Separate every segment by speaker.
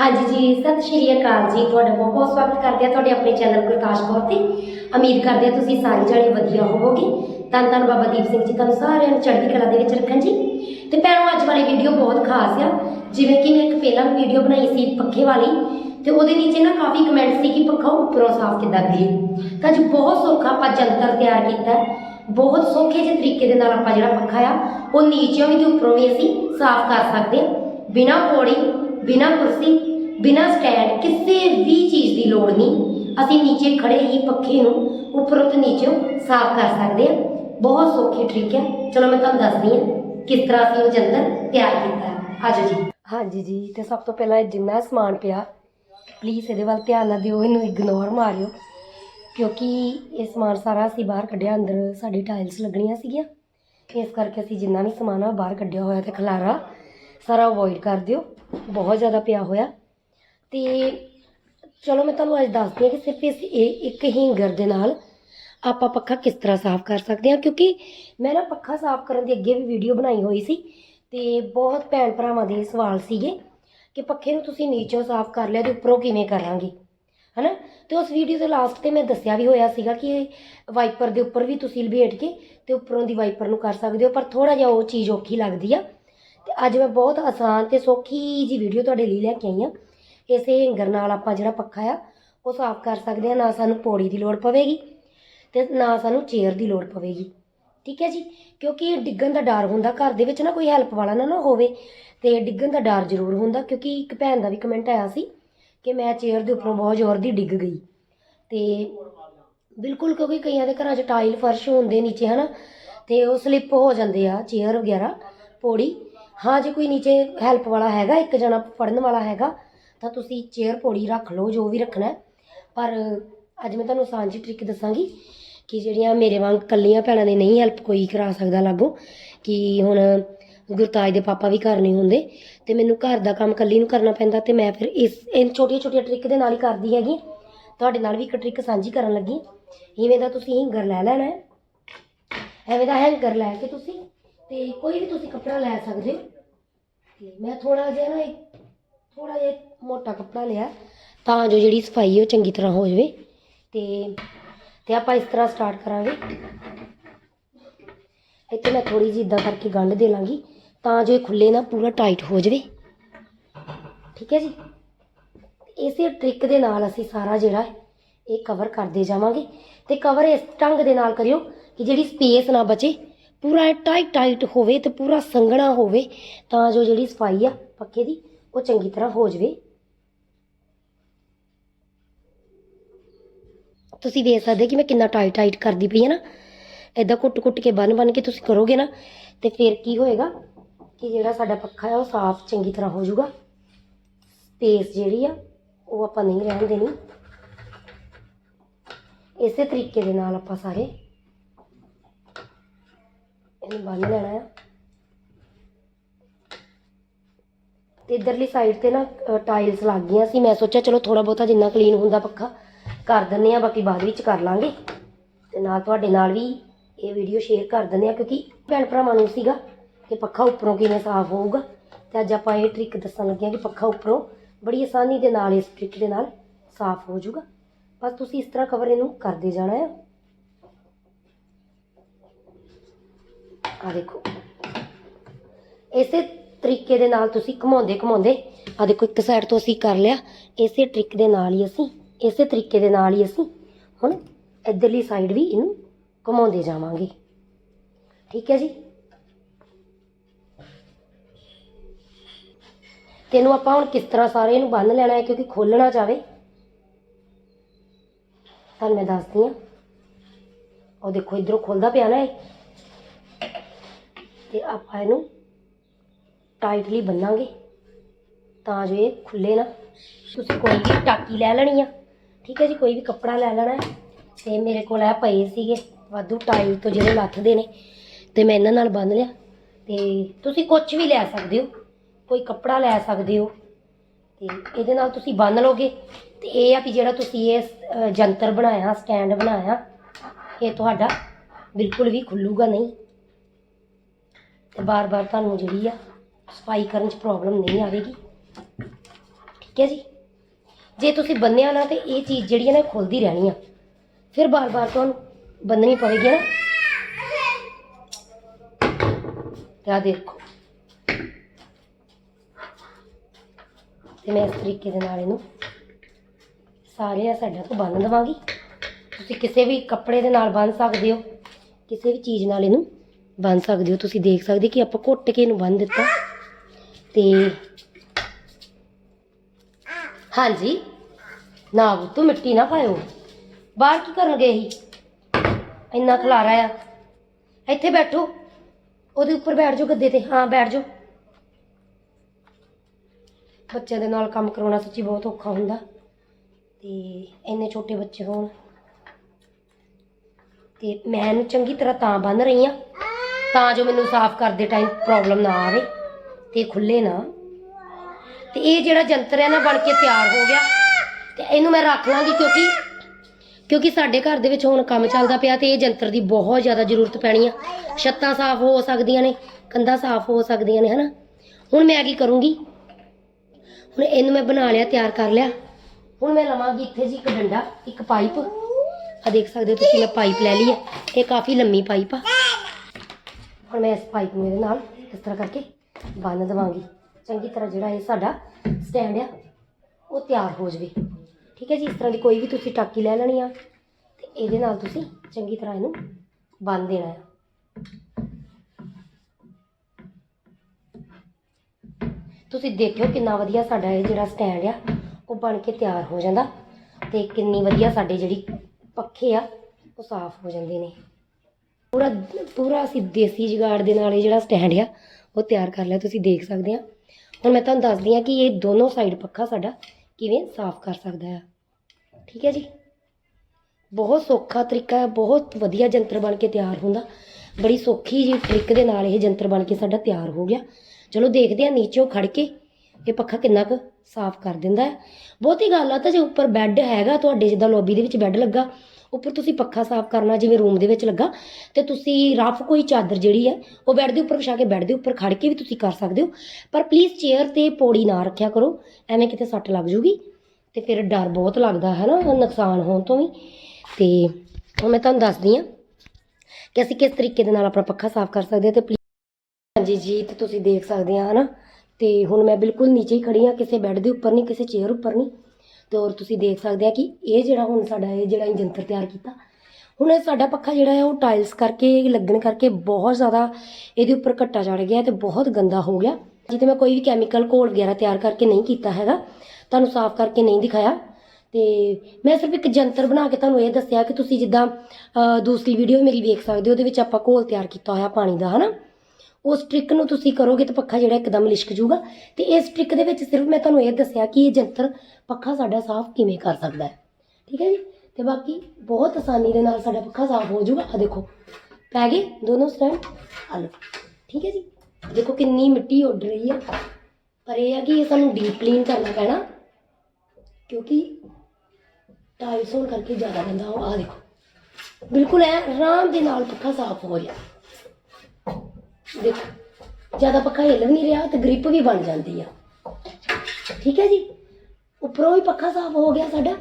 Speaker 1: ਹਾਂਜੀ ਜੀ, ਸਤਿ ਸ਼੍ਰੀ ਅਕਾਲ ਜੀ। ਤੁਹਾਡਾ ਬਹੁਤ ਬਹੁਤ ਸਵਾਗਤ ਕਰਦੇ ਆ ਤੁਹਾਡੇ ਆਪਣੇ ਚੈਨਲ ਗੁਰਤਾਜ ਕੌਰ ਤੇ। ਉਮੀਦ ਕਰਦੇ ਆ ਤੁਸੀਂ ਸਾਰੇ ਜਣੇ ਵਧੀਆ ਹੋਵੋਗੇ। ਧੰਨ ਧੰਨ ਬਾਬਾ ਦੀਪ ਸਿੰਘ ਜੀ ਤੁਹਾਨੂੰ ਸਾਰਿਆਂ ਨੂੰ ਚੜ੍ਹਦੀ ਕਲਾ ਦੇ ਵਿੱਚ ਰੱਖਣ ਜੀ। ਤੇ ਭੈਣੋ, ਅੱਜ ਵਾਲੀ ਵੀਡੀਓ ਬਹੁਤ ਖਾਸ ਆ। ਜਿਵੇਂ ਕਿ ਮੈਂ ਇੱਕ ਪਹਿਲਾਂ ਵੀਡੀਓ ਬਣਾਈ ਸੀ ਪੱਖੇ ਵਾਲੀ। ਤੇ ਉਹਦੇ ਨੀਚੇ ਨਾ ਕਾਫੀ ਕਮੈਂਟ ਸੀ ਕਿ ਪੱਖਾ ਉੱਪਰੋਂ ਸਾਫ਼ ਕਿੱਦਾਂ ਕਰੀਏ। ਤਾਂ ਅੱਜ ਬਹੁਤ ਸੌਖਾ ਆਪਾਂ ਜੰਤਰ ਤਿਆਰ ਕੀਤਾ ਬਹੁਤ ਸੌਖੇ ਜਿਹੇ ਤਰੀਕੇ ਦੇ ਨਾਲ ਆਪਾਂ ਜਿਹੜਾ ਪੱਖਾ ਆ, ਉਹ ਨੀਚੇੋਂ ਵੀ ਤੇ ਉੱਪਰੋਂ ਵੀ ਅਸੀਂ ਸਾਫ਼ ਕਰ ਸਕਦੇ ਹਾਂ। ਬਿਨਾਂ ਪੌੜੀ ਬਿਨਾਂ ਕੁਰਸੀ, ਬਿਨਾਂ ਸਟੈਂਡ ਕਿਸੇ ਵੀ ਚੀਜ਼ ਦੀ ਲੋੜ ਨਹੀਂ। ਅਸੀਂ ਨੀਚੇ ਖੜੇ ਹੀ ਪੱਖੇ ਨੂੰ ਉੱਪਰੋਂ ਤੇ ਨੀਚੋਂ ਸਾਫ਼ ਕਰ ਸਕਦੇ ਹਾਂ। ਬਹੁਤ ਸੌਖੀ ਟ੍ਰਿਕ ਹੈ। ਚਲੋ ਮੈਂ ਤੁਹਾਨੂੰ ਦੱਸਦੀ ਹਾਂ ਕਿਸ ਤਰ੍ਹਾਂ ਅਸੀਂ ਉਹ ਜੰਤਰ ਤਿਆਰ ਕੀਤਾ ਹੈ। ਆਜੋ ਜੀ। ਹਾਂਜੀ ਜੀ, ਤੇ ਸਭ ਤੋਂ ਪਹਿਲਾਂ ਇਹ ਜਿੰਨਾ ਸਮਾਨ ਪਿਆ ਪਲੀਜ਼ ਇਹਦੇ ਵੱਲ ਧਿਆਨ ਨਾ ਦਿਓ, ਇਹਨੂੰ ਇਗਨੋਰ ਮਾਰਿਓ। ਕਿਉਂਕਿ ਇਹ ਸਮਾਨ ਸਾਰਾ ਅਸੀਂ ਬਾਹਰ ਕੱਢਿਆ, ਅੰਦਰ ਸਾਡੀ ਟਾਇਲਸ ਲੱਗਣੀਆਂ ਸੀਗੀਆਂ। ਇਸ ਕਰਕੇ ਅਸੀਂ ਜਿੰਨਾ ਵੀ ਸਮਾਨ ਆ ਬਾਹਰ ਕੱਢਿਆ ਹੋਇਆ ਤੇ ਖਲਾਰਾ ਸਾਰਾ ਅਵੋਇਡ ਕਰ ਦਿਓ। ਬਹੁਤ ਜ਼ਿਆਦਾ ਪਿਆ ਹੋਇਆ। ਤੇ ਚਲੋ ਮੈਂ ਤੁਹਾਨੂੰ ਅੱਜ ਦੱਸਦੀ ਹਾਂ ਕਿ ਸਿਰਫ ਇਸ ਇਹ ਇੱਕ ਹੀਂਗਰ ਦੇ ਨਾਲ ਆਪਾਂ ਪੱਖਾ ਕਿਸ ਤਰ੍ਹਾਂ ਸਾਫ਼ ਕਰ ਸਕਦੇ ਹਾਂ, ਕਿਉਂਕਿ ਮੈਂ ਨਾ ਪੱਖਾ ਸਾਫ਼ ਕਰਨ ਦੀ ਅੱਗੇ ਵੀ ਵੀਡੀਓ ਬਣਾਈ ਹੋਈ ਸੀ ਤੇ ਬਹੁਤ ਭੈਣ ਭਰਾਵਾਂ ਦੇ ਸਵਾਲ ਸੀਗੇ ਕਿ ਪੱਖੇ ਨੂੰ ਤੁਸੀਂ ਨੀਚੋਂ ਸਾਫ਼ ਕਰ ਲਿਆ ਤੇ ਉੱਪਰੋਂ ਕਿਵੇਂ ਕਰਾਂਗੇ, ਹਨਾ? ਤੇ ਉਸ ਵੀਡੀਓ ਦੇ ਲਾਸਟ ਤੇ ਮੈਂ ਦੱਸਿਆ ਵੀ ਹੋਇਆ ਸੀਗਾ ਕਿ ਇਹ ਵਾਈਪਰ ਦੇ ਉੱਪਰ ਵੀ ਤੁਸੀਂ ਲਪੇਟ ਕੇ ਤੇ ਉੱਪਰੋਂ ਦੀ ਵਾਈਪਰ ਨੂੰ ਕਰ ਸਕਦੇ ਹੋ, ਪਰ ਥੋੜਾ ਜਿਹਾ ਉਹ ਚੀਜ਼ ਔਖੀ ਲੱਗਦੀ ਆ। ਤੇ ਅੱਜ ਮੈਂ ਬਹੁਤ ਆਸਾਨ ਤੇ ਸੌਖੀ ਜੀ ਵੀਡੀਓ ਤੁਹਾਡੇ ਲਈ ਲੈ ਕੇ ਆਈ ਆ ਇਸੇ ਹੈਂਗਰ ਨਾਲ ਆਪਾਂ ਜਿਹੜਾ ਪੱਖਾ ਆ, ਉਹ ਸਾਫ਼ ਕਰ ਸਕਦੇ ਆ ਨਾ ਸਾਨੂੰ ਪੌੜੀ ਦੀ ਲੋੜ ਪਵੇਗੀ ਤੇ ਨਾ ਸਾਨੂੰ ਚੇਅਰ ਦੀ ਲੋੜ ਪਵੇਗੀ। ਠੀਕ ਹੈ ਜੀ? ਕਿਉਂਕਿ ਡਿੱਗਣ ਦਾ ਡਰ ਹੁੰਦਾ, ਘਰ ਦੇ ਵਿੱਚ ਨਾ ਕੋਈ ਹੈਲਪ ਵਾਲਾ ਨਾ ਨਾ ਹੋਵੇ, ਤੇ ਡਿੱਗਣ ਦਾ ਡਰ ਜ਼ਰੂਰ ਹੁੰਦਾ, ਕਿਉਂਕਿ ਇੱਕ ਭੈਣ ਦਾ ਵੀ ਕਮੈਂਟ ਆਇਆ ਸੀ ਕਿ ਮੈਂ ਚੇਅਰ ਦੇ ਉੱਪਰੋਂ ਬਹੁਤ ਜ਼ੋਰ ਦੀ ਡਿੱਗ ਗਈ। ਤੇ ਬਿਲਕੁਲ ਕਿਉਂਕਿ ਕਈਆਂ ਦੇ ਘਰਾਂ 'ਚ ਟਾਈਲ ਫਰਸ਼ ਹੁੰਦੇ ਨੀਚੇ, ਹਨਾ? ਤੇ ਉਹ ਸਲਿੱਪ ਹੋ ਜਾਂਦੇ ਆ ਚੇਅਰ ਵਗੈਰਾ, ਪੌੜੀ। ਹਾਂ, ਜੇ ਕੋਈ ਨੀਚੇ ਹੈਲਪ ਵਾਲਾ ਹੈਗਾ, ਇੱਕ ਜਣਾ ਫੜਨ ਵਾਲਾ ਹੈਗਾ, ਤਾਂ ਤੁਸੀਂ ਚੇਅਰ ਪੌੜੀ ਰੱਖ ਲਓ, ਜੋ ਵੀ ਰੱਖਣਾ ਹੈ। ਪਰ ਅੱਜ ਮੈਂ ਤੁਹਾਨੂੰ ਸਾਂਝੀ ਜਿਹੀ ਟ੍ਰਿਕ ਦੱਸਾਂਗੀ ਕਿ ਜਿਹੜੀਆਂ ਮੇਰੇ ਵਾਂਗ ਇਕੱਲੀਆਂ ਭੈਣਾਂ ਦੀ ਨਹੀਂ ਹੈਲਪ ਕੋਈ ਕਰਾ ਸਕਦਾ ਲਾਗੋ, ਕਿ ਹੁਣ ਗੁਰਤਾਜ ਦੇ ਪਾਪਾ ਵੀ ਘਰ ਨਹੀਂ ਹੁੰਦੇ, ਤੇ ਮੈਨੂੰ ਘਰ ਦਾ ਕੰਮ ਇਕੱਲੀ ਨੂੰ ਕਰਨਾ ਪੈਂਦਾ, ਤੇ ਮੈਂ ਫਿਰ ਇਸ ਇਨ ਛੋਟੀਆਂ ਛੋਟੀਆਂ ਟ੍ਰਿਕ ਦੇ ਨਾਲ ਹੀ ਕਰਦੀ ਹੈਗੀ। ਤੁਹਾਡੇ ਨਾਲ ਵੀ ਇੱਕ ਟ੍ਰਿਕ ਸਾਂਝੀ ਕਰਨ ਲੱਗੀ। ਇਵੇਂ ਦਾ ਤੁਸੀਂ ਹਿੰਗਰ ਲੈ ਲੈਣਾ ਹੈ। ਐਵੇਂ ਦਾ ਹੈਂਗਰ ਲੈ ਕੇ ਤੁਸੀਂ, ਤੇ ਕੋਈ ਵੀ ਤੁਸੀਂ ਕੱਪੜਾ ਲੈ ਸਕਦੇ ਹੋ। ਮੈਂ ਥੋੜਾ ਜਿਹਾ ਨਾ ਇੱਕ ਥੋੜਾ ਜਿਹਾ ਮੋਟਾ ਕੱਪੜਾ ਲਿਆ, ਤਾਂ ਜੋ ਜਿਹੜੀ ਸਫ਼ਾਈ ਉਹ ਚੰਗੀ ਤਰ੍ਹਾਂ ਹੋ ਜਾਵੇ। ਤੇ ਤੇ ਆਪਾਂ ਇਸ ਤਰ੍ਹਾਂ ਸਟਾਰਟ ਕਰਾਂਗੇ। ਇੱਥੇ ਮੈਂ ਥੋੜੀ ਜਿਹੀ ਇਦਾਂ ਕਰਕੇ ਗੰਢ ਦੇ ਲਾਂਗੀ, ਤਾਂ ਜੋ ਇਹ ਖੁੱਲੇ ਨਾ ਪੂਰਾ ਟਾਈਟ ਹੋ ਜਾਵੇ। ਠੀਕ ਹੈ ਜੀ? ਇਸੇ ਟ੍ਰਿਕ ਦੇ ਨਾਲ ਅਸੀਂ ਸਾਰਾ ਜਿਹੜਾ ਇਹ ਕਵਰ ਕਰਦੇ ਜਾਵਾਂਗੇ। ਤੇ ਕਵਰ ਇਸ ਢੰਗ ਦੇ ਨਾਲ ਕਰਿਓ ਕਿ ਜਿਹੜੀ ਸਪੇਸ ਨਾ ਬਚੇ। ਪੂਰਾ ਟਾਈਟ ਟਾਈਟ ਹੋਵੇ ਤੇ ਪੂਰਾ ਸੰਘਣਾ ਹੋਵੇ, ਤਾਂ ਜੋ ਜਿਹੜੀ ਸਫ਼ਾਈ ਆ ਪੱਖੇ ਦੀ, ਉਹ ਚੰਗੀ ਤਰ੍ਹਾਂ ਹੋ ਜਾਵੇ। ਤੁਸੀਂ ਵੇਖ ਸਕਦੇ ਕਿ ਮੈਂ ਕਿੰਨਾ ਟਾਈਟ ਟਾਈਟ ਕਰਦੀ ਪਈ ਹਾਂ ਨਾ। ਇਦਾਂ ਕੁੱਟ-ਕੁੱਟ ਕੇ ਬੰਨ-ਬੰਨ ਕੇ ਤੁਸੀਂ ਕਰੋਗੇ ਨਾ, ਤੇ ਫਿਰ ਕੀ ਹੋਏਗਾ ਕਿ ਜਿਹੜਾ ਸਾਡਾ ਪੱਖਾ ਆ, ਉਹ ਸਾਫ਼ ਚੰਗੀ ਤਰ੍ਹਾਂ ਹੋ ਜਾਊਗਾ। ਸਪੇਸ ਜਿਹੜੀ ਆ, ਉਹ ਆਪਾਂ ਨਹੀਂ ਰਹਿਣ ਦੇਣੀ। ਇਸੇ ਤਰੀਕੇ ਦੇ ਨਾਲ ਆਪਾਂ ਸਾਰੇ ਇਹਨੂੰ ਬੰਨ ਲੈਣਾ ਆ। ਤੇ ਇਧਰਲੀ ਸਾਈਡ ਤੇ ਨਾ ਟਾਈਲਸ ਲੱਗ ਗਈਆਂ ਸੀ। ਮੈਂ ਸੋਚਿਆ ਚਲੋ ਥੋੜਾ ਬਹੁਤਾ ਜਿੰਨਾ ਕਲੀਨ ਹੁੰਦਾ ਪੱਖਾ ਕਰ ਦਿੰਨੇ ਆ ਬਾਕੀ ਬਾਅਦ ਵਿੱਚ ਕਰ ਲਾਂਗੇ। ਤੇ ਨਾਲ ਤੁਹਾਡੇ ਨਾਲ ਵੀ ਇਹ ਵੀਡੀਓ ਸ਼ੇਅਰ ਕਰ ਦਿੰਦੇ ਆ ਕਿਉਂਕਿ ਭੈਣ ਭਰਾਵਾਂ ਨੂੰ ਸੀਗਾ ਕਿ ਪੱਖਾ ਉੱਪਰੋਂ ਕਿਵੇਂ ਸਾਫ਼ ਹੋਊਗਾ। ਤੇ ਅੱਜ ਆਪਾਂ ਇਹ ਟ੍ਰਿਕ ਦੱਸਣ ਲੱਗੇ ਆ ਕਿ ਪੱਖਾ ਉੱਪਰੋਂ ਬੜੀ ਆਸਾਨੀ ਦੇ ਨਾਲ, ਇਸ ਟ੍ਰਿਕ ਦੇ ਨਾਲ ਸਾਫ਼ ਹੋ ਜਾਊਗਾ। ਬਸ ਤੁਸੀਂ ਇਸ ਤਰ੍ਹਾਂ ਕਵਰ ਇਹਨੂੰ ਕਰਦੇ ਜਾਣਾ ਆ। ਆ ਦੇਖੋ। ਇਸੇ ਤਰੀਕੇ ਦੇ ਨਾਲ ਤੁਸੀਂ ਘਮਾਉਂਦੇ ਘਮਾਉਂਦੇ ਆ ਦੇਖੋ, ਇੱਕ ਸਾਈਡ ਤੋਂ ਅਸੀਂ ਕਰ ਲਿਆ। ਇਸੇ ਟ੍ਰਿਕ ਦੇ ਨਾਲ ਹੀ ਅਸੀਂ, ਇਸੇ ਤਰੀਕੇ ਦੇ ਨਾਲ ਹੀ ਅਸੀਂ ਹੁਣ ਇਧਰਲੀ ਸਾਈਡ ਵੀ ਇਹਨੂੰ ਘਮਾਉਂਦੇ ਜਾਵਾਂਗੇ। ਠੀਕ ਹੈ ਜੀ? ਤੈਨੂੰ ਆਪਾਂ ਹੁਣ ਕਿਸ ਤਰ੍ਹਾਂ ਸਾਰੇ ਇਹਨੂੰ ਬੰਨ ਲੈਣਾ ਹੈ ਕਿਉਂਕਿ ਖੋਲਣਾ ਚਾਵੇ ਤੁਹਾਨੂੰ ਮੈਂ ਦੱਸਦੀ ਹਾਂ। ਉਹ ਦੇਖੋ, ਇਧਰੋਂ ਖੁੱਲਦਾ ਪਿਆ ਨਾ ਇਹ। ਤੇ ਆਪਾਂ ਇਹਨੂੰ ਟਾਈਟਲੀ ਬੰਨਾਂਗੇ। ਤਾਂ ਜੋ ਇਹ ਖੁੱਲੇ ਨਾ। ਤੁਸੀਂ ਕੋਈ ਵੀ ਟਾਕੀ ਲੈ ਲੈਣੀ ਆ। ਠੀਕ ਹੈ ਜੀ, ਕੋਈ ਵੀ ਕੱਪੜਾ ਲੈ ਲੈਣਾ ਹੈ। ਤੇ ਮੇਰੇ ਕੋਲ ਇਹ ਪਏ ਸੀਗੇ, ਵਾਧੂ ਟਾਈਲ ਤੋਂ ਜਿਹੜੇ ਲੱਥਦੇ ਨੇ। ਤੇ ਮੈਂ ਇਹਨਾਂ ਨਾਲ ਬੰਨ ਲਿਆ। ਤੇ ਤੁਸੀਂ ਕੁਝ ਵੀ ਲੈ ਸਕਦੇ ਹੋ। ਕੋਈ ਕੱਪੜਾ ਲੈ ਸਕਦੇ ਹੋ। ਤੇ ਇਹਦੇ ਨਾਲ ਤੁਸੀਂ ਬੰਨ ਲਓਗੇ ਤੇ ਇਹ ਆ ਵੀ ਜਿਹੜਾ ਤੁਸੀਂ ਇਹ ਜੰਤਰ ਬਣਾਇਆ, ਸਟੈਂਡ ਬਣਾਇਆ, ਇਹ ਤੁਹਾਡਾ ਬਿਲਕੁਲ ਵੀ ਖੁੱਲੂਗਾ ਨਹੀਂ। ਤੇ ਬਾਰ-ਬਾਰ ਤੁਹਾਨੂੰ ਜਿਹੜੀ ਆ ਸਫ਼ਾਈ ਕਰਨ 'ਚ ਪ੍ਰੋਬਲਮ ਨਹੀਂ ਆਵੇਗੀ। ਠੀਕ ਹੈ ਜੀ? ਜੇ ਤੁਸੀਂ ਬੰਨਿਆ ਨਾ ਤੇ ਇਹ ਚੀਜ਼ ਜਿਹੜੀ ਹੈ ਨਾ ਇਹ ਖੁੱਲਦੀ ਰਹਿਣੀ ਆ। ਫਿਰ ਬਾਰ-ਬਾਰ ਤੁਹਾਨੂੰ ਬੰਨਣੀ ਪਵੇਗੀ ਨਾ। ਤੇ ਦੇਖੋ। ਤੇ ਮੈਂ ਇਸ ਤਰੀਕੇ ਦੇ ਨਾਲ ਇਹਨੂੰ ਸਾਰੇ ਆ ਸਾਡਾ ਤੋਂ ਬੰਨ ਦਵਾਂਗੀ। ਤੁਸੀਂ ਕਿਸੇ ਵੀ ਕੱਪੜੇ ਦੇ ਨਾਲ ਬੰਨ ਸਕਦੇ ਹੋ। ਕਿਸੇ ਵੀ ਚੀਜ਼ ਨਾਲ ਇਹਨੂੰ ਬੰਨ ਸਕਦੇ ਹੋ, ਤੁਸੀਂ ਦੇਖ ਸਕਦੇ ਕਿ ਆਪਾਂ ਘੁੱਟ ਕੇ ਇਹਨੂੰ ਬੰਨ ਦਿੱਤਾ। ਤੇ ਹਾਂਜੀ। ਨਾ ਤੂੰ ਮਿੱਟੀ ਨਾ ਪਾਇਓ। ਬਾਹਰ ਕੀ ਕਰਨ ਗਏ ਸੀ? ਇੰਨਾ ਖਲਾਰਾ ਆ। ਇੱਥੇ ਬੈਠੋ। ਉਹਦੇ ਉੱਪਰ ਬੈਠ ਜਾਓ ਗੱਦੇ ਤੇ। ਹਾਂ, ਬੈਠ ਜਾਓ। ਬੱਚਿਆਂ ਦੇ ਨਾਲ ਕੰਮ ਕਰਾਉਣਾ ਸੱਚੀ ਬਹੁਤ ਔਖਾ ਹੁੰਦਾ। ਤੇ ਇੰਨੇ ਛੋਟੇ ਬੱਚੇ ਹੋਣ। ਤੇ ਮੈਂ ਇਹਨੂੰ ਚੰਗੀ ਤਰ੍ਹਾਂ ਤਾਂ ਬੰਨ ਰਹੀ ਆ ਤਾਂ ਜੋ ਮੈਨੂੰ ਸਾਫ਼ ਕਰਦੇ ਟਾਈਮ ਪ੍ਰੋਬਲਮ ਨਾ ਆਵੇ ਤੇ ਖੁੱਲੇ ਨਾ। ਤੇ ਇਹ ਜਿਹੜਾ ਜੰਤਰ ਹੈ ਨਾ ਬਣ ਕੇ ਤਿਆਰ ਹੋ ਗਿਆ। ਤੇ ਇਹਨੂੰ ਮੈਂ ਰੱਖ ਲਾਂਗੀ ਕਿਉਂਕਿ ਕਿਉਂਕਿ ਸਾਡੇ ਘਰ ਦੇ ਵਿੱਚ ਹੁਣ ਕੰਮ ਚੱਲਦਾ ਪਿਆ ਤੇ ਇਹ ਜੰਤਰ ਦੀ ਬਹੁਤ ਜ਼ਿਆਦਾ ਜ਼ਰੂਰਤ ਪੈਣੀ ਆ। ਛੱਤਾਂ ਸਾਫ਼ ਹੋ ਸਕਦੀਆਂ ਨੇ, ਕੰਧਾਂ ਸਾਫ਼ ਹੋ ਸਕਦੀਆਂ ਨੇ, ਹਨਾ? ਹੁਣ ਮੈਂ ਕੀ ਕਰੂੰਗੀ? ਹੁਣ ਇਹਨੂੰ ਮੈਂ ਬਣਾ ਲਿਆ, ਤਿਆਰ ਕਰ ਲਿਆ। ਹੁਣ ਮੈਂ ਲਵਾਂਗੀ ਇੱਥੇ ਜੀ ਇੱਕ ਡੰਡਾ, ਇੱਕ ਪਾਈਪ। ਆ ਦੇਖ ਸਕਦੇ ਹੋ ਤੁਸੀਂ, ਮੈਂ ਪਾਈਪ ਲੈ ਲਈ ਹੈ ਇਹ ਕਾਫੀ ਲੰਮੀ ਪਾਈਪ ਆ। ਹੁਣ ਮੈਂ ਇਸ ਪਾਈਪ ਨੂੰ ਇਹਦੇ ਨਾਲ ਇਸ ਤਰ੍ਹਾਂ ਕਰਕੇ ਬੰਨ ਦਵਾਂਗੀ। ਚੰਗੀ ਤਰ੍ਹਾਂ ਜਿਹੜਾ ਇਹ ਸਾਡਾ ਸਟੈਂਡ ਆ, ਉਹ ਤਿਆਰ ਹੋ ਜਵੇ। ਠੀਕ ਹੈ ਜੀ? ਇਸ ਤਰ੍ਹਾਂ ਦੀ ਕੋਈ ਵੀ ਤੁਸੀਂ ਟਾਕੀ ਲੈ ਲੈਣੀ ਆ, ਤੇ ਇਹਦੇ ਨਾਲ ਤੁਸੀਂ ਚੰਗੀ ਤਰ੍ਹਾਂ ਇਹਨੂੰ ਬੰਨ ਦੇਣਾ ਆ। ਤੁਸੀਂ ਦੇਖਿਓ ਕਿੰਨਾ ਵਧੀਆ ਸਾਡਾ ਇਹ ਜਿਹੜਾ ਸਟੈਂਡ ਆ, ਉਹ ਬਣ ਕੇ ਤਿਆਰ ਹੋ ਜਾਂਦਾ, ਤੇ ਕਿੰਨੀ ਵਧੀਆ ਸਾਡੇ ਜਿਹੜੀ ਪੱਖੇ ਆ, ਉਹ ਸਾਫ਼ ਹੋ ਜਾਂਦੇ ਨੇ। ਪੂਰਾ ਪੂਰਾ ਅਸੀਂ ਦੇਸੀ ਜੁਗਾੜ ਦੇ ਨਾਲ ਇਹ ਜਿਹੜਾ ਸਟੈਂਡ ਆ, ਉਹ ਤਿਆਰ ਕਰ ਲਿਆ, ਤੁਸੀਂ ਦੇਖ ਸਕਦੇ ਆ। ਹੁਣ ਮੈਂ ਤੁਹਾਨੂੰ ਦੱਸਦੀ ਆ ਕਿ ਇਹ ਦੋਨੋਂ ਸਾਈਡ ਪੱਖਾ ਸਾਡਾ ਕਿਵੇਂ ਸਾਫ਼ ਕਰ ਸਕਦਾ ਆ। ਠੀਕ ਹੈ ਜੀ? ਬਹੁਤ ਸੌਖਾ ਤਰੀਕਾ ਹੈ, ਬਹੁਤ ਵਧੀਆ ਜੰਤਰ ਬਣ ਕੇ ਤਿਆਰ ਹੁੰਦਾ। ਬੜੀ ਸੌਖੀ ਜੀ ਟ੍ਰਿਕ ਦੇ ਨਾਲ ਇਹ ਜੰਤਰ ਬਣ ਕੇ ਸਾਡਾ ਤਿਆਰ ਹੋ ਗਿਆ। ਚਲੋ ਦੇਖਦੇ ਆ ਨੀਚੋਂ ਖੜ ਕੇ ਇਹ ਪੱਖਾ ਕਿੰਨਾ ਕੁ ਸਾਫ਼ ਕਰ ਦਿੰਦਾ ਹੈ। ਬਹੁਤੀ ਗੱਲ ਆ ਤਾਂ ਜੇ ਉੱਪਰ ਬੈੱਡ ਹੈਗਾ, ਤੁਹਾਡੇ ਜਿੱਦਾਂ ਲੌਬੀ ਦੇ ਵਿੱਚ ਬੈੱਡ ਲੱਗਾ ਉੱਪਰ ਤੁਸੀਂ ਪੱਖਾ ਸਾਫ਼ ਕਰਨਾ ਜਿਵੇਂ ਰੂਮ ਦੇ ਵਿੱਚ ਲੱਗਾ, ਤੇ ਤੁਸੀਂ ਰਫ ਕੋਈ ਚਾਦਰ ਜਿਹੜੀ ਹੈ, ਉਹ ਬੈੱਡ ਦੇ ਉੱਪਰ ਵਿਛਾ ਕੇ ਬੈੱਡ ਦੇ ਉੱਪਰ ਖੜ ਕੇ ਵੀ ਤੁਸੀਂ ਕਰ ਸਕਦੇ ਹੋ। ਪਰ ਪਲੀਜ਼ ਚੇਅਰ ਤੇ ਪੌੜੀ ਨਾ ਰੱਖਿਆ ਕਰੋ, ਐਵੇਂ ਕਿਤੇ ਸੱਟ ਲੱਗ ਜੂਗੀ, ਤੇ ਫਿਰ ਡਰ ਬਹੁਤ ਲੱਗਦਾ ਹੈ ਨਾ ਨੁਕਸਾਨ ਹੋਣ ਤੋਂ ਵੀ। ਤੇ ਹੁਣ ਮੈਂ ਤੁਹਾਨੂੰ ਦੱਸਦੀ ਹਾਂ ਕਿ ਅਸੀਂ ਕਿਸ ਤਰੀਕੇ ਦੇ ਨਾਲ ਆਪਣਾ ਪੱਖਾ ਸਾਫ਼ ਕਰ ਸਕਦੇ ਹਾਂ ਤੇ ਹਾਂਜੀ ਜੀ, ਤੇ ਤੁਸੀਂ ਦੇਖ ਸਕਦੇ ਆ ਹਨਾ। ਤੇ ਹੁਣ ਮੈਂ ਬਿਲਕੁਲ ਨੀਚੇ ਹੀ ਖੜੀ ਆ ਕਿਸੇ ਬੈੱਡ ਦੇ ਉੱਪਰ ਨਹੀਂ, ਕਿਸੇ ਚੇਅਰ ਉੱਪਰ ਨਹੀਂ। ਤੇ ਔਰ ਤੁਸੀਂ ਦੇਖ ਸਕਦੇ ਆ ਕਿ ਇਹ ਜਿਹੜਾ ਹੁਣ ਸਾਡਾ ਇਹ ਜਿਹੜਾ ਅਸੀਂ ਜੰਤਰ ਤਿਆਰ ਕੀਤਾ, ਹੁਣ ਇਹ ਸਾਡਾ ਪੱਖਾ ਜਿਹੜਾ ਹੈ ਉਹ ਟਾਇਲਸ ਕਰਕੇ, ਲੱਗਣ ਕਰਕੇ ਬਹੁਤ ਜ਼ਿਆਦਾ ਇਹਦੇ ਉੱਪਰ ਘੱਟਾ ਚੜ ਗਿਆ ਤੇ ਬਹੁਤ ਗੰਦਾ ਹੋ ਗਿਆ। ਜਿੱਤੇ ਮੈਂ ਕੋਈ ਵੀ ਕੈਮੀਕਲ ਘੋਲ ਵਗੈਰਾ ਤਿਆਰ ਕਰਕੇ ਨਹੀਂ ਕੀਤਾ ਹੈਗਾ, ਤੁਹਾਨੂੰ ਸਾਫ਼ ਕਰਕੇ ਨਹੀਂ ਦਿਖਾਇਆ। ਤੇ ਮੈਂ ਸਿਰਫ ਇੱਕ ਜੰਤਰ ਬਣਾ ਕੇ ਤੁਹਾਨੂੰ ਇਹ ਦੱਸਿਆ ਕਿ ਤੁਸੀਂ ਜਿੱਦਾਂ ਦੂਸਰੀ ਵੀਡੀਓ ਮੇਰੀ ਵੇਖ ਸਕਦੇ ਹੋ, ਉਹਦੇ ਵਿੱਚ ਆਪਾਂ ਘੋਲ ਤਿਆਰ ਕੀਤਾ ਹੋਇਆ ਪਾਣੀ ਦਾ, ਹਨਾ? ਉਸ ਟ੍ਰਿਕ ਨੂੰ ਤੁਸੀਂ ਕਰੋਗੇ ਤਾਂ ਪੱਖਾ ਜਿਹੜਾ ਇੱਕਦਮ ਲਿਸ਼ਕ ਜੂਗਾ ਤੇ ਇਸ ਟ੍ਰਿਕ ਦੇ ਵਿੱਚ ਸਿਰਫ ਮੈਂ ਤੁਹਾਨੂੰ ਇਹ ਦੱਸਿਆ ਕਿ ਇਹ ਜੰਤਰ ਪੱਖਾ ਸਾਡਾ ਸਾਫ਼ ਕਿਵੇਂ ਕਰ ਸਕਦਾ ਹੈ। ਠੀਕ ਹੈ ਜੀ? ਤੇ ਬਾਕੀ ਬਹੁਤ ਆਸਾਨੀ ਦੇ ਨਾਲ ਸਾਡਾ ਪੱਖਾ ਸਾਫ਼ ਹੋ ਜੂਗਾ ਆ ਦੇਖੋ, ਪੈ ਗਏ ਦੋਨੋਂ ਸਟੈਂਡ। ਆ ਲਓ। ਠੀਕ ਹੈ ਜੀ? ਦੇਖੋ ਕਿੰਨੀ ਮਿੱਟੀ ਉੱਡ ਰਹੀ ਆ ਪਰ ਇਹ ਆ ਕਿ ਇਹ ਸਾਨੂੰ ਡੀਪ ਕਲੀਨ ਕਰਨਾ ਪੈਣਾ, ਕਿਉਂਕਿ ਟਾਈਲਸ ਹੋਣ ਕਰਕੇ ਜ਼ਿਆਦਾ ਗੰਦਾ ਹੋ ਆ ਦੇਖੋ। ਬਿਲਕੁਲ ਐ ਆਰਾਮ ਦੇ ਨਾਲ ਪੱਖਾ ਸਾਫ਼ ਹੋ ਰਿਹਾ। ਦੇਖੋ, ਜ਼ਿਆਦਾ ਪੱਖਾ ਹਿੱਲ ਵੀ ਨਹੀਂ ਰਿਹਾ ਤੇ ਗ੍ਰਿਪ ਵੀ ਬਣ ਜਾਂਦੀ ਆ। ਠੀਕ ਹੈ ਜੀ? ਉੱਪਰੋਂ ਹੀ ਪੱਖਾ ਸਾਫ਼ ਹੋ ਗਿਆ ਸਾਡਾ।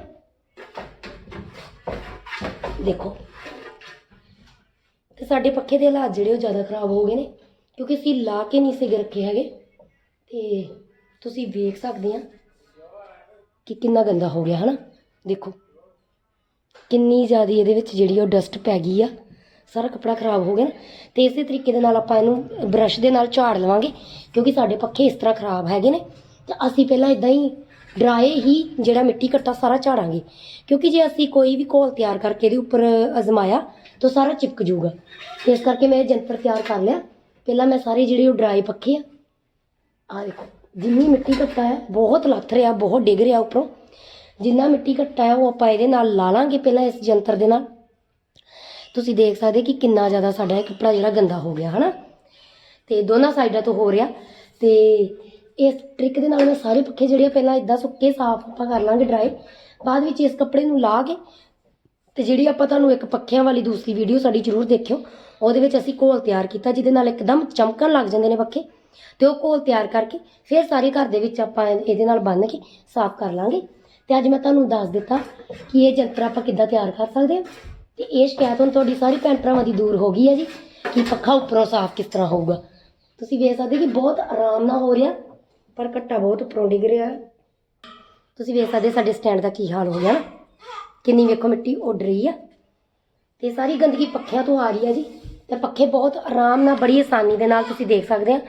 Speaker 1: ਦੇਖੋ। ਤੇ ਸਾਡੇ ਪੱਖੇ ਦੇ ਹਾਲਾਤ ਜਿਹੜੇ ਉਹ ਜ਼ਿਆਦਾ ਖਰਾਬ ਹੋ ਗਏ ਨੇ, ਕਿਉਂਕਿ ਅਸੀਂ ਲਾ ਕੇ ਨਹੀਂ ਸੀਗੇ ਰੱਖੇ ਹੈਗੇ। ਤੇ ਤੁਸੀਂ ਵੇਖ ਸਕਦੇ ਆ ਕਿ ਕਿੰਨਾ ਗੰਦਾ ਹੋ ਗਿਆ, ਹਨਾ? ਦੇਖੋ। ਕਿੰਨੀ ਜ਼ਿਆਦਾ ਇਹਦੇ ਵਿੱਚ ਜਿਹੜੀ ਉਹ ਡਸਟ ਪੈ ਗਈ ਆ। ਸਾਰਾ ਕੱਪੜਾ ਖਰਾਬ ਹੋ ਗਿਆ ਨਾ। ਤੇ ਇਸੇ ਤਰੀਕੇ ਦੇ ਨਾਲ ਆਪਾਂ ਇਹਨੂੰ ਬ੍ਰਸ਼ ਦੇ ਨਾਲ ਝਾੜ ਲਵਾਂਗੇ, ਕਿਉਂਕਿ ਸਾਡੇ ਪੱਖੇ ਇਸ ਤਰ੍ਹਾਂ ਖਰਾਬ ਹੈਗੇ ਨੇ। ਤੇ ਅਸੀਂ ਪਹਿਲਾਂ ਇਦਾਂ ਹੀ ਡਰਾਏ ਹੀ ਜਿਹੜਾ ਮਿੱਟੀ ਘੱਟਾ ਸਾਰਾ ਝਾੜਾਂਗੇ। ਕਿਉਂਕਿ ਜੇ ਅਸੀਂ ਕੋਈ ਵੀ ਘੋਲ ਤਿਆਰ ਕਰਕੇ ਇਹਦੇ ਉੱਪਰ ਅਜ਼ਮਾਇਆ, ਤਾਂ ਸਾਰਾ ਚਿਪਕ ਜਾਊਗਾ। ਇਸ ਕਰਕੇ ਮੈਂ ਇਹ ਜੰਤਰ ਤਿਆਰ ਕਰ ਲਿਆ। ਪਹਿਲਾਂ ਮੈਂ ਸਾਰੇ ਜਿਹੜੇ ਉਹ ਡਰਾਈ ਪੱਖੇ ਆ ਆ ਦੇਖੋ, ਜਿੰਨੀ ਮਿੱਟੀ ਘੱਟਾ ਹੈ, ਬਹੁਤ ਲੱਥ ਰਿਹਾ, ਬਹੁਤ ਡਿੱਗ ਰਿਹਾ ਉੱਪਰੋਂ। ਜਿੰਨਾ ਮਿੱਟੀ ਘੱਟਾ ਹੈ, ਉਹ ਆਪਾਂ ਇਹਦੇ ਨਾਲ ਲਾ ਲਾਂਗੇ ਪਹਿਲਾਂ ਇਸ ਜੰਤਰ ਦੇ ਨਾਲ। ਤੁਸੀਂ ਦੇਖ ਸਕਦੇ ਕਿ ਕਿੰਨਾ ਜ਼ਿਆਦਾ ਸਾਡਾ ਇਹ ਕੱਪੜਾ ਜਿਹੜਾ ਗੰਦਾ ਹੋ ਗਿਆ, ਹਨਾ? ਤੇ ਦੋਨਾਂ ਸਾਈਡਾਂ ਤੋਂ ਹੋ ਰਿਹਾ। ਤੇ ਇਸ ਟ੍ਰਿਕ ਦੇ ਨਾਲ ਮੈਂ ਸਾਰੇ ਪੱਖੇ ਜਿਹੜੇ ਆ ਪਹਿਲਾਂ ਇਦਾਂ ਸੁੱਕੇ, ਸਾਫ਼ ਆਪਾਂ ਕਰ ਲਾਂਗੇ ਡਰਾਈ ਬਾਅਦ ਵਿੱਚ ਇਸ ਕੱਪੜੇ ਨੂੰ ਲਾ ਕੇ ਤੇ ਜਿਹੜੀ ਆਪਾਂ ਤੁਹਾਨੂੰ ਇੱਕ ਪੱਖਿਆਂ ਵਾਲੀ ਦੂਸਰੀ ਵੀਡੀਓ ਸਾਡੀ ਜ਼ਰੂਰ ਦੇਖਿਓ। ਉਹਦੇ ਵਿੱਚ ਅਸੀਂ ਘੋਲ ਤਿਆਰ ਕੀਤਾ, ਜਿਹਦੇ ਨਾਲ ਇੱਕਦਮ ਚਮਕਣ ਲੱਗ ਜਾਂਦੇ ਨੇ ਪੱਖੇ। ਤੇ ਉਹ ਘੋਲ ਤਿਆਰ ਕਰਕੇ ਫਿਰ ਸਾਰੇ ਘਰ ਦੇ ਵਿੱਚ ਆਪਾਂ ਇਹਦੇ ਨਾਲ ਬੰਨ੍ਹ ਕੇ ਸਾਫ਼ ਕਰ ਲਾਂਗੇ। ਤੇ ਅੱਜ ਮੈਂ ਤੁਹਾਨੂੰ ਦੱਸ ਦਿੱਤਾ ਕਿ ਇਹ ਯੰਤਰ ਆਪਾਂ ਕਿੱਦਾਂ ਤਿਆਰ ਕਰ ਸਕਦੇ ਹਾਂ। ਤੇ ਇਹ ਸ਼ਿਕਾਇਤ ਹੁਣ ਤੁਹਾਡੀ ਸਾਰੀ ਭੈਣ ਭਰਾਵਾਂ ਦੀ ਦੂਰ ਹੋ ਗਈ ਹੈ ਜੀ। ਕਿ ਪੱਖਾ ਉੱਪਰੋਂ ਸਾਫ਼ ਕਿਸ ਤਰ੍ਹਾਂ ਹੋਊਗਾ। ਤੁਸੀਂ ਵੇਖ ਸਕਦੇ ਕਿ ਬਹੁਤ ਆਰਾਮ ਨਾਲ ਹੋ ਰਿਹਾ, ਪਰ ਘੱਟਾ ਬਹੁਤ ਉੱਪਰੋਂ ਡਿੱਗ ਰਿਹਾ ਤੁਸੀਂ ਵੇਖ ਸਕਦੇ ਸਾਡੇ ਸਟੈਂਡ ਦਾ ਕੀ ਹਾਲ ਹੋ ਗਿਆ ਨਾ। ਕਿੰਨੀ ਵੇਖੋ ਮਿੱਟੀ ਉੱਡ ਰਹੀ ਆ। ਤੇ ਸਾਰੀ ਗੰਦਗੀ ਪੱਖਿਆਂ ਤੋਂ ਆ ਰਹੀ ਹੈ ਜੀ। ਤੇ ਪੱਖੇ ਬਹੁਤ ਆਰਾਮ ਨਾਲ, ਬੜੀ ਆਸਾਨੀ ਦੇ ਨਾਲ ਤੁਸੀਂ ਦੇਖ ਸਕਦੇ ਆ।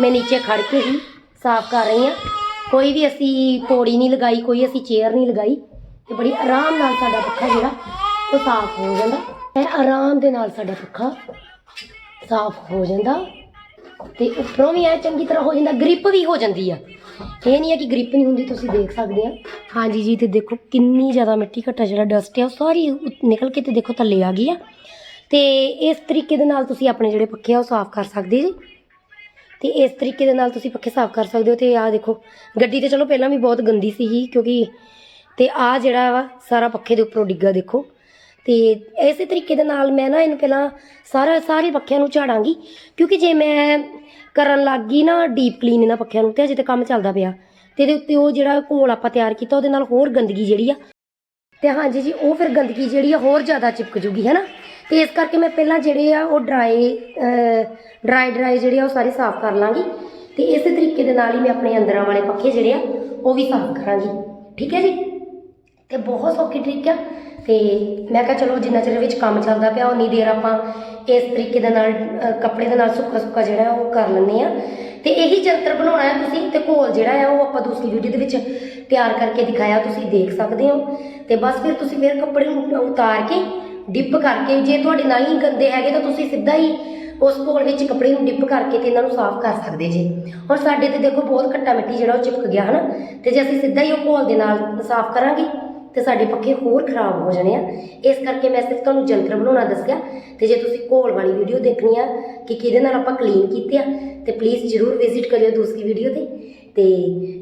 Speaker 1: ਮੈਂ ਨੀਚੇ ਖੜ ਕੇ ਹੀ ਸਾਫ਼ ਕਰ ਰਹੀ ਹਾਂ ਕੋਈ ਵੀ ਅਸੀਂ ਪੌੜੀ ਨਹੀਂ ਲਗਾਈ, ਕੋਈ ਅਸੀਂ ਚੇਅਰ ਨਹੀਂ ਲਗਾਈ। ਤੇ ਬੜੀ ਆਰਾਮ ਨਾਲ ਸਾਡਾ ਪੱਖਾ ਜਿਹੜਾ ਉਹ ਸਾਫ਼ ਹੋ ਜਾਂਦਾ। ਐ ਆਰਾਮ ਦੇ ਨਾਲ ਸਾਡਾ ਪੱਖਾ ਸਾਫ਼ ਹੋ ਜਾਂਦਾ। ਤੇ ਉੱਪਰੋਂ ਵੀ ਐ ਚੰਗੀ ਤਰ੍ਹਾਂ ਹੋ ਜਾਂਦਾ, ਗ੍ਰਿਪ ਵੀ ਹੋ ਜਾਂਦੀ ਆ। ਇਹ ਨਹੀਂ ਹੈ ਕਿ ਗ੍ਰਿਪ ਨਹੀਂ ਹੁੰਦੀ, ਤੁਸੀਂ ਦੇਖ ਸਕਦੇ ਆ। ਹਾਂਜੀ ਜੀ, ਤੇ ਦੇਖੋ ਕਿੰਨੀ ਜ਼ਿਆਦਾ ਮਿੱਟੀ ਘੱਟਾ ਜਿਹੜਾ ਡਸਟ ਹੈ ਉਹ ਸਾਰੀ ਉ- ਨਿਕਲ ਕੇ ਤੇ ਦੇਖੋ ਥੱਲੇ ਆ ਗਈ ਆ। ਤੇ ਇਸ ਤਰੀਕੇ ਦੇ ਨਾਲ ਤੁਸੀਂ ਆਪਣੇ ਜਿਹੜੇ ਪੱਖੇ ਆ, ਉਹ ਸਾਫ਼ ਕਰ ਸਕਦੇ ਜੀ। ਤੇ ਇਸ ਤਰੀਕੇ ਦੇ ਨਾਲ ਤੁਸੀਂ ਪੱਖੇ ਸਾਫ਼ ਕਰ ਸਕਦੇ ਹੋ, ਤੇ ਆਹ ਦੇਖੋ ਗੱਡੀ ਤੇ ਚਲੋ ਪਹਿਲਾਂ ਵੀ ਬਹੁਤ ਗੰਦੀ ਸੀਗੀ, ਕਿਉਂਕਿ ਤੇ ਆਹ ਜਿਹੜਾ ਵਾ, ਸਾਰਾ ਪੱਖੇ ਦੇ ਉੱਪਰੋਂ ਡਿੱਗਾ ਦੇਖੋ। ਤੇ ਇਸੇ ਤਰੀਕੇ ਦੇ ਨਾਲ ਮੈਂ ਨਾ ਇਹਨੂੰ ਪਹਿਲਾਂ ਸਾਰਾ ਸਾਰੇ ਪੱਖਿਆਂ ਨੂੰ ਝਾੜਾਂਗੀ, ਕਿਉਂਕਿ ਜੇ ਮੈਂ ਕਰਨ ਲੱਗ ਗਈ ਨਾ ਡੀਪ ਕਲੀਨ ਇਹਨਾਂ ਪੱਖਿਆਂ ਨੂੰ ਤੇ ਅਜੇ ਤੇ ਕੰਮ ਚੱਲਦਾ ਪਿਆ। ਤੇ ਇਹਦੇ ਉੱਤੇ ਉਹ ਜਿਹੜਾ ਘੋਲ ਆਪਾਂ ਤਿਆਰ ਕੀਤਾ, ਉਹਦੇ ਨਾਲ ਹੋਰ ਗੰਦਗੀ ਜਿਹੜੀ ਆ, ਤੇ ਹਾਂਜੀ ਜੀ, ਉਹ ਫਿਰ ਗੰਦਗੀ ਜਿਹੜੀ ਆ ਹੋਰ ਜ਼ਿਆਦਾ ਚਿਪਕ ਜੂਗੀ, ਹੈ ਨਾ? ਤੇ ਇਸ ਕਰਕੇ ਮੈਂ ਪਹਿਲਾਂ ਜਿਹੜੇ ਆ ਉਹ ਡਰਾਈ ਡਰਾਈ ਡਰਾਈ ਜਿਹੜੇ ਆ ਉਹ ਸਾਰੇ ਸਾਫ਼ ਕਰ ਲਾਂਗੀ, ਤੇ ਇਸੇ ਤਰੀਕੇ ਦੇ ਨਾਲ ਹੀ ਮੈਂ ਆਪਣੇ ਅੰਦਰਾਂ ਵਾਲੇ ਪੱਖੇ ਜਿਹੜੇ ਆ, ਉਹ ਵੀ ਸਾਫ਼ ਕਰਾਂਗੀ। ਠੀਕ ਹੈ ਜੀ? ਤੇ ਬਹੁਤ ਸੌਖੀ ਟ੍ਰਿਕ ਆ। ਤੇ ਮੈਂ ਕਿਹਾ ਚਲੋ ਜਿੰਨਾ ਚਿਰ ਵਿੱਚ ਕੰਮ ਚੱਲਦਾ ਪਿਆ ਉਨੀ ਦੇਰ ਆਪਾਂ ਇਸ ਤਰੀਕੇ ਦੇ ਨਾਲ ਅ, ਕੱਪੜੇ ਦੇ ਨਾਲ ਸੁੱਕਾ ਸੁੱਕਾ ਜਿਹੜਾ ਉਹ ਕਰ ਲੈਂਦੇ ਆ ਤੇ ਇਹੀ ਜੰਤਰ ਬਣਾਉਣਾ ਹੈ ਤੁਸੀਂ ਤੇ ਘੋਲ ਜਿਹੜਾ ਆ ਉਹ ਆਪਾਂ ਦੂਸਰੀ ਵੀਡੀਓ ਦੇ ਵਿੱਚ ਤਿਆਰ ਕਰਕੇ ਦਿਖਾਇਆ ਤੁਸੀਂ ਦੇਖ ਸਕਦੇ ਹੋ। ਤੇ ਬਸ ਫਿਰ ਤੁਸੀਂ ਫਿਰ ਕੱਪੜੇ ਨੂੰ ਉਤਾਰ ਕੇ ਡਿਪ ਕਰਕੇ ਜੇ ਤੁਹਾਡੇ ਨਹੀਂ ਗੰਦੇ ਹੈਗੇ ਤਾਂ ਤੁਸੀਂ ਸਿੱਧਾ ਹੀ ਉਸ ਘੋਲ ਵਿੱਚ ਕੱਪੜੇ ਨੂੰ ਡਿਪ ਕਰਕੇ ਤੇ ਇਹਨਾਂ ਨੂੰ ਸਾਫ਼ ਕਰ ਸਕਦੇ ਜੇ। ਹੁਣ ਸਾਡੇ ਤੇ ਦੇਖੋ ਬਹੁਤ ਘੱਟਾ ਮਿੱਟੀ ਜਿਹੜਾ ਉਹ ਚਿਪਕ ਗਿਆ ਹਨਾ? ਤੇ ਜੇ ਅਸੀਂ ਸਿੱਧਾ ਹੀ ਉਹ ਘੋਲ ਦੇ ਨਾਲ ਸਾਫ਼ ਕਰਾਂਗੇ ਤੇ ਸਾਡੇ ਪੱਖੇ ਹੋਰ ਖਰਾਬ ਹੋ ਜਾਣੇ ਆ। ਇਸ ਕਰਕੇ ਮੈਂ ਸਿਰਫ ਤੁਹਾਨੂੰ ਜੰਤਰ ਬਣਾਉਣਾ ਦੱਸਿਆ ਤੇ ਜੇ ਤੁਸੀਂ ਘੋਲ ਵਾਲੀ ਵੀਡੀਓ ਦੇਖਣੀ ਆ ਕਿ ਕਿਹਦੇ ਨਾਲ ਆਪਾਂ ਕਲੀਨ ਕੀਤੇ ਆ, ਤੇ ਪਲੀਜ਼ ਜਰੂਰ ਵਿਜ਼ਿਟ ਕਰਿਓ ਦੂਸਰੀ ਵੀਡੀਓ ਤੇ। ਤੇ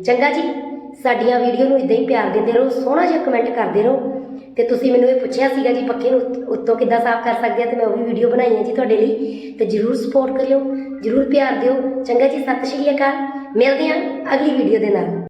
Speaker 1: ਚੰਗਾ ਜੀ, ਸਾਡੀਆਂ ਵੀਡੀਓ ਨੂੰ ਇਦਾਂ ਹੀ ਪਿਆਰ ਦਿੰਦੇ ਰਹੋ, ਸੋਹਣਾ ਜਿਹਾ ਕਮੈਂਟ ਕਰਦੇ ਰਹੋ। ਤੇ ਤੁਸੀਂ ਮੈਨੂੰ ਇਹ ਪੁੱਛਿਆ ਸੀਗਾ ਜੀ ਪੱਖੇ ਨੂੰ ਉੱਤੋਂ ਕਿੱਦਾਂ ਸਾਫ਼ ਕਰ ਸਕਦੇ ਆ, ਤੇ ਮੈਂ ਉਹ ਵੀ ਵੀਡੀਓ ਬਣਾਈ ਹੈ ਜੀ ਤੁਹਾਡੇ ਲਈ। ਤੇ ਜਰੂਰ ਸਪੋਰਟ ਕਰਿਓ, ਜਰੂਰ ਪਿਆਰ ਦਿਓ। ਚੰਗਾ ਜੀ, ਸਤਿ ਸ਼੍ਰੀ ਅਕਾਲ। ਮਿਲਦੇ ਹਾਂ ਅਗਲੀ ਵੀਡੀਓ ਦੇ ਨਾਲ।